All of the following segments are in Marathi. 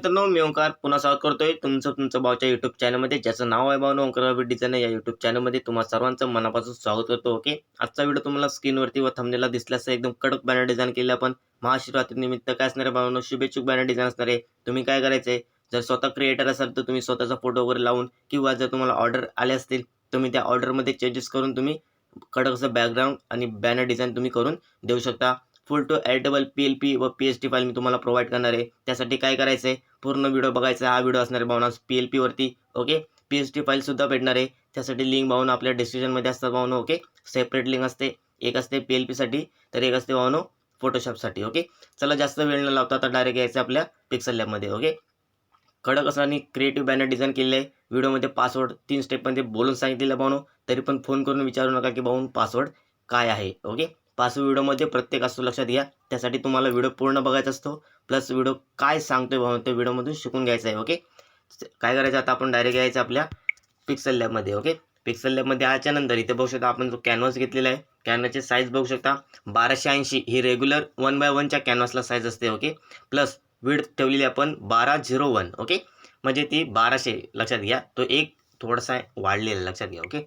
मित्रांनो मी ओंकार पुन्हा स्वागत करतोय तुमचं तुमचं भावच्या युट्यूब चॅनलमध्ये ज्याचं नाव आहे भावना ओंकार डिझाईन या युट्यूब चॅनलमध्ये तुम्हाला सर्वांचं मनापासून स्वागत करतो ओके? आजचा व्हिडिओ तुम्हाला स्क्रीनवरती व थंबनेला दिसल्यास एकदम कडक बॅनर डिझाईन केले आपण महाशिवरात्री निमित्त. काय असणार आहे भावना? शुभेच्छुक बॅनर डिझाईन असणार आहे. तुम्ही काय करायचं आहे जर स्वतः क्रिएटर असाल तर तुम्ही स्वतःचा फोटो वगैरे लावून किंवा जर तुम्हाला ऑर्डर आले असतील तुम्ही त्या ऑर्डरमध्ये चेंजेस करून तुम्ही कडक असं बॅकग्राऊंड आणि बॅनर डिझाईन तुम्ही करून देऊ शकता. Full to editable P L P व पी एच डी फाईल मी तुम्हाला प्रोव्हाइड करणार आहे. त्यासाठी काय करायचं आहे पूर्ण व्हिडिओ बघायचा. हा व्हिडिओ असणार आहे भावना पी एल पीवरती ओके पी एच डी फाईलसुद्धा भेटणार आहे. त्यासाठी लिंक भावना आपल्या डिस्क्रिप्शनमध्ये असतात भावना. ओके सेपरेट लिंक असते. एक असते पी एल पीसाठी तर एक असते भावनो फोटोशॉपसाठी ओके चला जास्त वेळ न लावता आता डायरेक्ट यायचं आपल्या पिक्सल लॅबमध्ये ओके कडक असं आणि क्रिएटिव्ह बॅनर डिझाईन केलेलं आहे. व्हिडिओमध्ये पासवर्ड तीन स्टेपमध्ये बोलून सांगितलेलं भावनो. तरी पण फोन करून विचारू नका की भाऊन पासवर्ड काय आहे? ओके पाचव्या व्हिडिओमध्ये प्रत्येक असतो लक्षात घ्या. त्यासाठी तुम्हाला व्हिडिओ पूर्ण बघायचा असतो. प्लस व्हिडिओ काय सांगतो आहे भाऊ त्या व्हिडिओमधून शिकून घ्यायचं आहे ओके? काय करायचं आता आपण डायरेक्ट यायचं आपल्या पिक्सल लॅबमध्ये ओके? पिक्सल लॅबमध्ये आल्याच्यानंतर इथे बघू शकता आपण जो कॅनव्हास घेतलेला आहे. कॅनव्हाची साईज बघू शकता. बाराशे ऐंशी ही रेग्युलर वन बाय वनच्या कॅनव्हासला साईज असते ओके? प्लस विड ठेवलेली आपण बारा झिरो वन ओके? म्हणजे ती बाराशे लक्षात घ्या. तो एक थोडासा वाढलेला आहे, लक्षात घ्या ओके?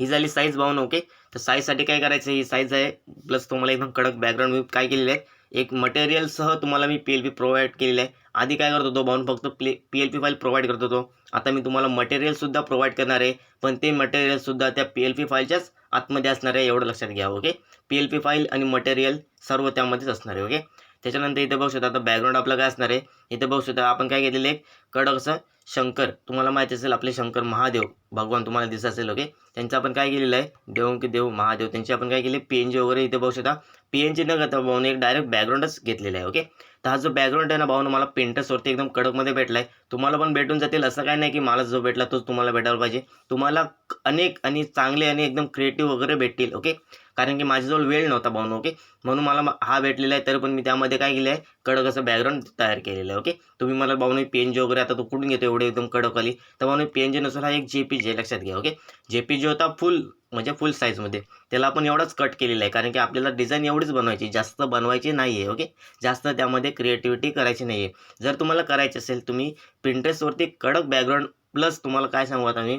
ही झाली साईज बावन ओके तर साईजसाठी काय करायचं? ही साईज आहे. प्लस तुम्हाला एकदम कडक बॅकग्राऊंड मी काय केलेलं आहे? एक मटेरियलसह तुम्हाला मी पी एल पी प्रोव्हाइड केलेलं आहे. आधी काय करत होतो भाऊन? फक्त play P L P file provide करत होतो. आता मी तुम्हाला मटेरियलसुद्धा प्रोव्हाइड करणार आहे. पण ते मटेरियलसुद्धा त्या पी एल पी फाईलच्याच आतमध्ये असणार आहे एवढं लक्षात घ्या okay P L P file आणि मटेरियल सर्व त्यामध्येच असणार आहे ओके त्याच्यानंतर इथे बघू शकता आता बॅकग्राऊंड आपलं काय असणार आहे? इथे बघू शकता आपण काय केलेलं आहे? कडक असं शंकर. तुम्हाला माहिती असेल आपले शंकर महादेव. भगवान तुम्हाला दिसत असेल ओके त्यांचं आपण काय केलेलं आहे? देव की देव महादेव. त्यांची आपण काय केले? पी एन जी वगैरे इथे बघू शकता. पी एन जी न करता भाऊन एक डायरेक्ट बॅकग्राऊंडच घेतलेलं आहे ओके तर हा जो बॅकग्राऊंड आहे ना भाऊ मला पेंटर्सवरती एकदम कडकमध्ये भेटला आहे तुम्हाला पण भेटून जातील. असं काय नाही की मला जो भेटला तोच तुम्हाला भेटायला पाहिजे. तुम्हाला अनेक आणि चांगले आणि एकदम क्रिएटिव्ह वगैरे भेटतील ओके कारण की माझ्याजवळ वेळ नव्हता भाऊन ओके म्हणून मला हा भेटलेला आहे तरी पण मी त्यामध्ये काय केलं आहे कडक असं बॅकग्राऊंड तयार केलेलं आहे ओके तुम्ही मला भाऊन पी एन जी वगैरे आता तो कुठून घेतो एवढे एकदम कडक आली तर भाऊन पी एन जी नसून हा एक जे पी जे लक्षात घ्या ओके जे पी जी होता फुल म्हणजे फुल साईजमध्ये त्याला आपण एवढाच कट केलेला आहे. कारण की आपल्याला डिझाईन एवढीच बनवायची जास्त बनवायची नाही आहे ओके जास्त त्यामध्ये क्रिएटिव्हिटी करायची नाही आहे जर तुम्हाला करायची असेल तुम्ही प्रिंटरेसवरती कडक बॅकग्राऊंड प्लस तुम्हाला काय सांगू आता मी?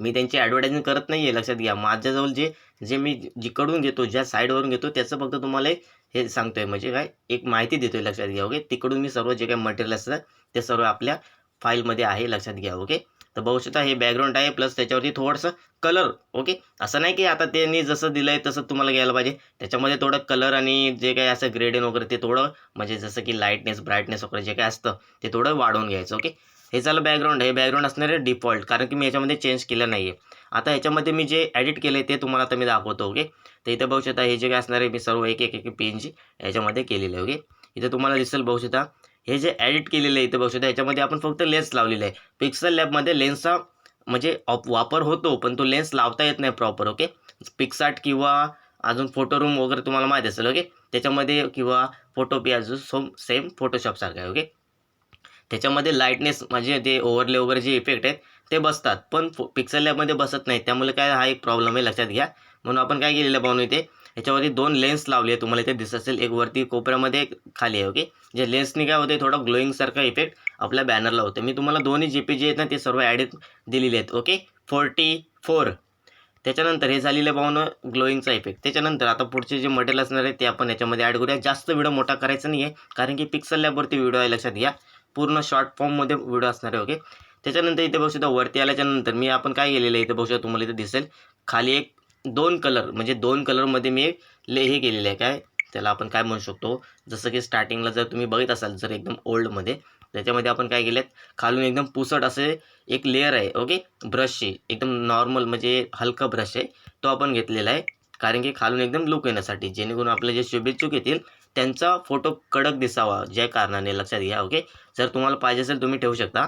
मी त्यांची ॲडव्हर्टायझिंग करत नाही आहे लक्षात घ्या. माझ्याजवळ जे जे मी जिकडून घेतो ज्या साईडवरून घेतो त्याचं फक्त तुम्हाला हे हे सांगतोय. म्हणजे काय? एक माहिती देतोय लक्षात घ्या ओके तिकडून मी सर्व जे काही मटेरियल असतं ते सर्व आपल्या फाईलमध्ये आहे लक्षात घ्या ओके तर बहुशता हे बॅकग्राऊंड आहे प्लस त्याच्यावरती थोडंसं कलर ओके असं नाही की आता त्यांनी जसं दिलं आहे तसं तुम्हाला घ्यायला पाहिजे. त्याच्यामध्ये थोडं कलर आणि जे काही असं ग्रेडियन वगैरे ते थोडं म्हणजे जसं की लाईटनेस ब्राईटनेस वगैरे जे काही असतं ते थोडं वाढवून घ्यायचं ओके हे झालं बॅकग्राऊंड हे बॅकग्राऊंड असणार आहे डिफॉल्ट कारण की मी याच्यामध्ये चेंज केलं नाही आहे आता ह्याच्यामध्ये मी जे एडिट केलं आहे ते तुम्हाला आता मी दाखवतो ओके तर इथं बघू शकता हे जे काय असणार आहे मी सर्व एक एक एक पी एन जी याच्यामध्ये केलेलं आहे ओके इथं तुम्हाला दिसेल बघू शकता हे जे ॲडिट केलेलं आहे इथं बघू शकता ह्याच्यामध्ये आपण फक्त लेन्स लावलेलं आहे. पिक्सल लॅबमध्ये लेन्सचा म्हणजे ऑप वापर होतो पण तो लेन्स लावता येत नाही प्रॉपर ओके पिक्सार्ट किंवा अजून फोटो रूम वगैरे तुम्हाला माहीत असेल ओके त्याच्यामध्ये किंवा फोटो पी अजून सोम सेम फोटोशॉपसारखं आहे ओके त्याच्यामध्ये लाईटनेस म्हणजे ते ओव्हरले वगैरे जे इफेक्ट आहेत ते बसतात. पण फो पिक्सल लॅबमध्ये बसत नाही. त्यामुळे काय हा एक प्रॉब्लेम आहे लक्षात घ्या. म्हणून आपण काय केलेलं पाहून इथे? ह्याच्यावरती दोन लेन्स लावले आहे तुम्हाला इथे दिसत असेल एक वरती कोपऱ्यामध्ये एक खाली आहे ओके जे लेन्सनी काय होते थोडं ग्लोईंगसारखा इफेक्ट आपल्या बॅनरला होतो मी तुम्हाला दोन्ही जी पी जे आहेत ना ते सर्व ॲड दिलेले आहेत ओके फोर्टी फोर त्याच्यानंतर हे झालेलं पाहून ग्लोईंगचा इफेक्ट त्याच्यानंतर आता पुढचे जे मटेरियल असणार आहे ते आपण याच्यामध्ये ॲड करूया. जास्त व्हिडिओ मोठा करायचा नाही आहे कारण की पिक्सल लॅबवरती व्हिडिओ आहे लक्षात घ्या. पूर्ण शॉर्ट फॉर्ममध्ये व्हिडिओ असणार आहे ओके त्याच्यानंतर इथे बघू शकता वरती आल्याच्यानंतर मी आपण काय केलेलं आहे इथे बघू शकता तुम्हाला इथे दिसेल. खाली एक दोन कलर म्हणजे दोन कलरमध्ये मी ले हे केलेलं आहे काय? त्याला आपण काय म्हणू शकतो? जसं की स्टार्टिंगला जर तुम्ही बघत असाल जर एकदम ओल्डमध्ये त्याच्यामध्ये आपण काय केलं खालून एकदम पुसट असे एक लेअर आहे ओके ब्रशची एकदम नॉर्मल म्हणजे हलका ब्रश आहे तो आपण घेतलेला आहे. कारण की खालून एकदम लुक येण्यासाठी जेणेकरून आपले जे शुभेच्छुक येतील त्यांचा फोटो कडक दिसावा ज्या कारणाने लक्षात घ्या ओके जर तुम्हाला पाहिजे असेल तुम्ही ठेवू शकता.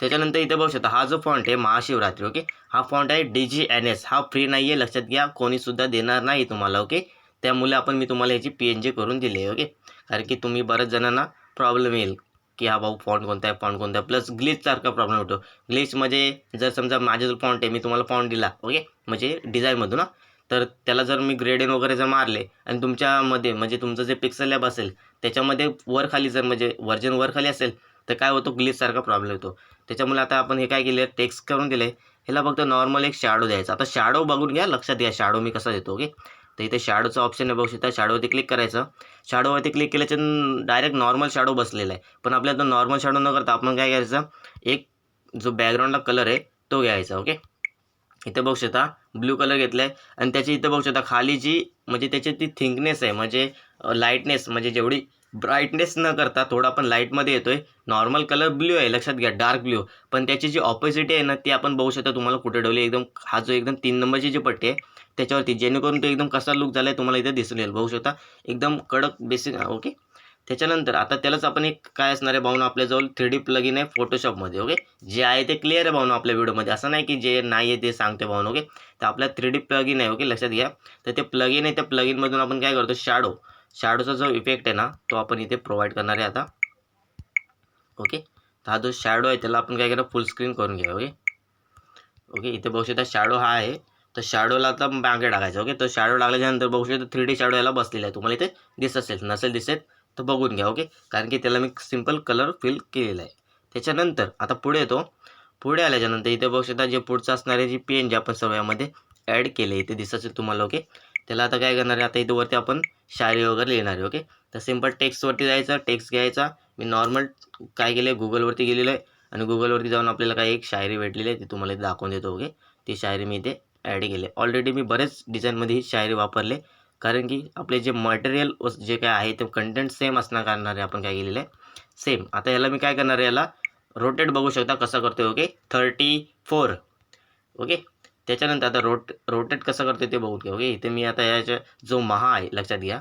त्याच्यानंतर इथे बघू शकता हा जो फॉन्ट आहे महाशिवरात्री ओके हा फॉन्ट आहे डी जी एन एस हा फ्री नाही आहे लक्षात घ्या कोणीसुद्धा देणार नाही तुम्हाला ओके त्यामुळे आपण मी तुम्हाला याची पी एन जी करून दिली आहे ओके कारण की तुम्ही बऱ्याच जणांना प्रॉब्लेम येईल की हा भाऊ फॉन्ट कोणता आहे फॉन्ट कोणता आहे. प्लस ग्लिचसारखा प्रॉब्लेम होतो ग्लिचमध्ये जर समजा माझा जो फॉन्ट आहे मी तुम्हाला फॉन्ट दिला ओके म्हणजे डिझाईनमधून ना तर त्याला जर मी ग्रेडियन वगैरे जर मारले आणि तुमच्यामध्ये म्हणजे तुमचं जे पिक्सल लॅब असेल त्याच्यामध्ये वर खाली जर म्हणजे व्हर्जन वर खाली असेल तर काय होतो ग्लिचसारखा प्रॉब्लेम येतो. त्याच्यामुळे आता आपण हे काय केलं टेक्स्ट करून दिले ह्याला फक्त नॉर्मल एक शॅडो द्यायचा. आता शॅडो बघून घ्या लक्षात घ्या. शॅडो मी कसा देतो ओके तर इथे शॅडोचा ऑप्शन आहे बघू शकता. शॅडोवरती क्लिक करायचं. शॅडोवरती क्लिक केल्याच्या डायरेक्ट नॉर्मल शॅडो बसलेला आहे. पण आपल्याला नॉर्मल शॅडो न करता आपण काय करायचं? एक जो बॅकग्राऊंडला कलर आहे तो घ्यायचा ओके इथे बघू शकता ब्ल्यू कलर घेतला आहे आणि त्याची इथं बघू शकता खाली जी म्हणजे त्याची ती थिंकनेस आहे म्हणजे लाईटनेस म्हणजे जेवढी ब्राईटनेस न करता थोडा आपण लाईटमध्ये येतोय. नॉर्मल कलर ब्ल्यू आहे लक्षात घ्या डार्क ब्ल्यू पण त्याची जी ऑपोजिट आहे ना ती आपण बघू शकता तुम्हाला कुठे ठेवली एकदम हा जो एकदम तीन नंबरची जी पट्टी आहे त्याच्यावरती जेणेकरून तो एकदम कसा लुक झाला आहे तुम्हाला इथे दिसून येईल. बघू शकता एकदम कडक बेसिक ओके त्याच्यानंतर आता त्यालाच आपण एक काय असणार आहे भावना आपल्याजवळ थ्री डी प्लगिन आहे फोटोशॉपमध्ये ओके जे आहे ते क्लिअर आहे भावना आपल्या व्हिडिओमध्ये असं नाही की जे नाही आहे ते सांगते भावना ओके तर आपल्या थ्री डी प्लगिन आहे ओके लक्षात घ्या. तर ते प्लगिन आहे त्या प्लगिनमधून आपण काय करतो शॅडो शॅडोचा जो इफेक्ट आहे ना तो आपण इथे प्रोव्हाइड करणार आहे आता. ओके तर हा जो शॅडो आहे त्याला आपण काय करा फुल स्क्रीन करून घ्या ओके ओके इथे बघू शकता शॅडो हा आहे. तर शॅडोला आता मागे टाकायचं ओके तर शॅडो टाकल्याच्यानंतर बघू शकता थ्री डी शॅडो याला बसलेला आहे. तुम्हाला इथे दिसत असेल नसेल दिसेल तर बघून घ्या ओके कारण की त्याला मी सिंपल कलर फिल केलेला आहे. त्याच्यानंतर आता पुढे येतो. पुढे आल्याच्यानंतर इथे बघू शकता जे पुढचं असणारे जी पेन जे आपण सर्व यामध्ये ॲड केले इथे दिसत असेल तुम्हाला ओके त्याला आता काय करणार आहे? आता इथे वरती आपण शायरी वगैरे लिहिणार आहे ओके तर सिंपल टेक्स्टवरती जायचं टेक्स्ट घ्यायचा. मी नॉर्मल काय केलं आहे गुगलवरती गेलेलं आहे. आणि गुगलवरती जाऊन आपल्याला काही एक शायरी भेटलेली आहे ती तुम्हाला इथे दाखवून देतो ओके ती शायरी मी इथे ॲड केली आहे. ऑलरेडी मी बरेच डिझाईनमध्ये ही शायरी वापरले. कारण की आपले जे मटेरियल जे काय आहे ते कंटेंट सेम असणार करणार आहे आपण काय केलेलं आहे? सेम आता याला मी काय करणार आहे? याला रोटेट बघू शकता कसं करतो ओके थर्टी फोर ओके त्याच्यानंतर आता रोट रोटेट कसं करतो ते बघू घ्या ओके? इथे मी आता याच्या जो महा आहे लक्षात घ्या.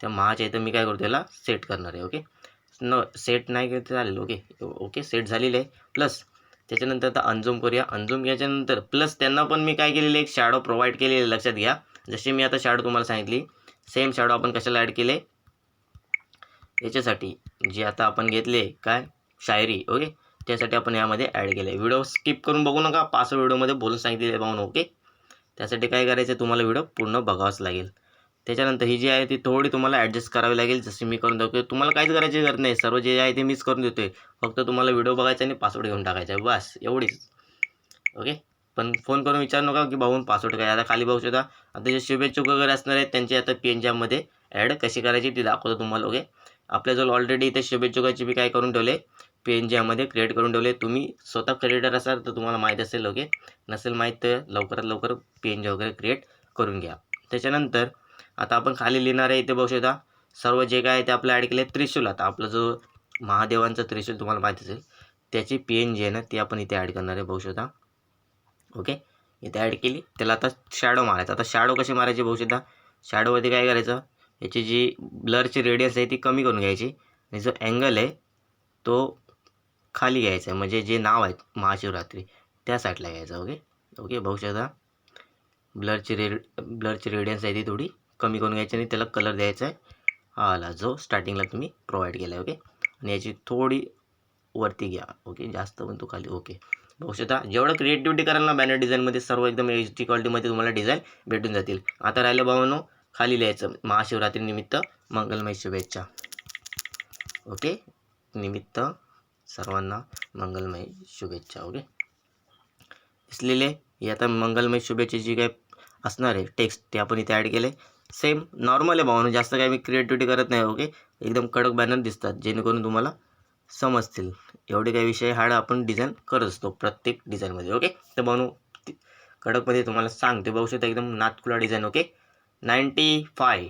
त्या महाच्या इथं मी काय करतो याला सेट करणार आहे ओके? न सेट नाही केलं तर चालेल ओके? ओके सेट झालेलं आहे. प्लस त्याच्यानंतर आता अनझूम करूया. अनझूम घ्यायच्यानंतर प्लस त्यांना पण मी काय केलेलं एक शॅडो प्रोव्हाइड केलेले आहे, लक्षात घ्या. जशी मी आता शॅडो तुम्हाला सांगितली सेम शॅडो आपण कशाला ॲड केले याच्यासाठी जे आता आपण घेतले काय? शायरी ओके? त्यासाठी आपण यामध्ये ॲड केलं आहे व्हिडिओ स्किप करून बघू नका. पाच व्हिडिओमध्ये बोलून सांगितलेले पाहून ओके त्यासाठी काय करायचं आहे तुम्हाला व्हिडिओ पूर्ण बघावाच लागेल. त्याच्यानंतर ही जी आहे ती थोडी तुम्हाला ॲडजस्ट करावी लागेल. जशी मी करून दाखवतो तुम्हाला काहीच करायची गरज नाही. सर्व जे आहे ते मीच करून देतो आहे फक्त तुम्हाला व्हिडिओ बघायचा आणि पासवर्ड घेऊन टाकायचा आहे. बस एवढीच. ओके पण फोन करून विचारू नका की भाऊन पासवर्ड काय आता खाली बघू शकता. आता जे शुभेच्छुक वगैरे असणार आहेत त्यांची आता पी एन जीमध्ये ॲड कशी करायची ती दाखवतो तुम्हाला ओके आपल्याजवळ ऑलरेडी इथे शुभेच्छुकाची बी काय करून ठेवले? पी एन जीमध्ये क्रिएट करून ठेवले. तुम्ही स्वतः क्रिएटर असाल तर तुम्हाला माहीत असेल ओके नसेल माहीत तर लवकरात लवकर पी एन जी वगैरे क्रिएट करून घ्या. त्याच्यानंतर आता आपण खाली लिहिणार आहे इथे बघू शकता. सर्व जे काय आहे ते आपलं ॲड केले त्रिशूल. आता आपलं जो महादेवांचं त्रिशूल तुम्हाला माहीत असेल त्याची पी एन जी आहे ना ती आपण इथे ॲड करणार आहे बघू शकता. ओके इथे ॲड केली. त्याला आता शॅडो मारायचा. आता शॅडो कशी मारायची बघू शकता? शॅडोवरती काय करायचं? याची जी ब्लरची रेडियन्स आहे ती कमी करून घ्यायची. आणि जो अँगल आहे तो खाली यायचं आहे. म्हणजे जे नाव आहेत महाशिवरात्री त्या साईडला घ्यायचं ओके ओके बघू शकता. ब्लरची रेड ब्लरची रेडियन्स आहे ती थोडी कमी करून घ्यायची आणि त्याला कलर द्यायचा आहे. हा आला. जो स्टार्टिंगला तुम्ही प्रोव्हाइड केला आहे ओके आणि याची थोडी वरती घ्या ओके जास्त पण तो खाली ओके बघू शकता. जेवढं क्रिएटिव्हिटी कराल ना बॅनर डिझाईनमध्ये सर्व एकदम एच डी क्वालिटीमध्ये तुम्हाला डिझाईन भेटून जातील. आता राहिलं भावानो खाली लिहायचं. महाशिवरात्रीनिमित्त मंगलमय शुभेच्छा. ओके निमित्त सर्वांना मंगलमय शुभेच्छा ओके दिसलेले हे आता मंगलमय शुभेच्छा जी काय असणार आहे टेक्स्ट ते आपण इथे ॲड केले. सेम नॉर्मल आहे भावना जास्त काय मी क्रिएटिव्हिटी करत नाही ओके एकदम कडक बॅनर दिसतात जेणेकरून तुम्हाला समजतील. एवढे काही विषय हाड आपण डिझाईन करत असतो प्रत्येक डिझाईनमध्ये ओके तर बनू कडकमध्ये तुम्हाला सांगते बघू शकता एकदम नातकुला डिझाईन ओके नाईंटी फाय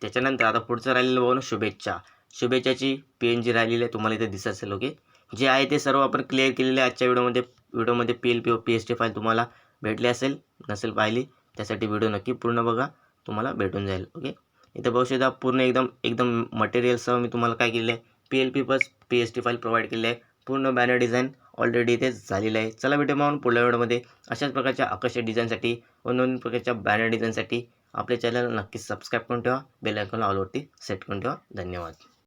त्याच्यानंतर आता पुढचं राहिलेलं बघू शुभेच्छा. शुभेच्छाची पी एन जी राहिलेली आहे. तुम्हाला इथे दिसत असेल ओके जे आहे ते सर्व आपण क्लिअर केलेले आहे आजच्या व्हिडिओमध्ये व्हिडिओमध्ये P L P O P S T file तुम्हाला भेटली असेल नसेल पाहिली त्यासाठी व्हिडिओ नक्की पूर्ण बघा तुम्हाला भेटून जाईल ओके इथं बघू शकता पूर्ण एकदम एकदम मटेरियलसह मी तुम्हाला काय केलेलं आहे? P L P plus P S T file provide केलेली आहे. पूर्ण बॅनर डिझाईन ऑलरेडी इथे झालेलं आहे. चला भेटू मग पुढल्या व्हिडिओमध्ये अशाच प्रकारच्या आकर्षक डिझाईनसाठी व नवीन प्रकारच्या बॅनर डिझाईनसाठी आपल्या चॅनल नक्कीच सबस्क्राईब करून ठेवा बेल आयकॉन ऑलवरती सेट करून ठेवा. धन्यवाद.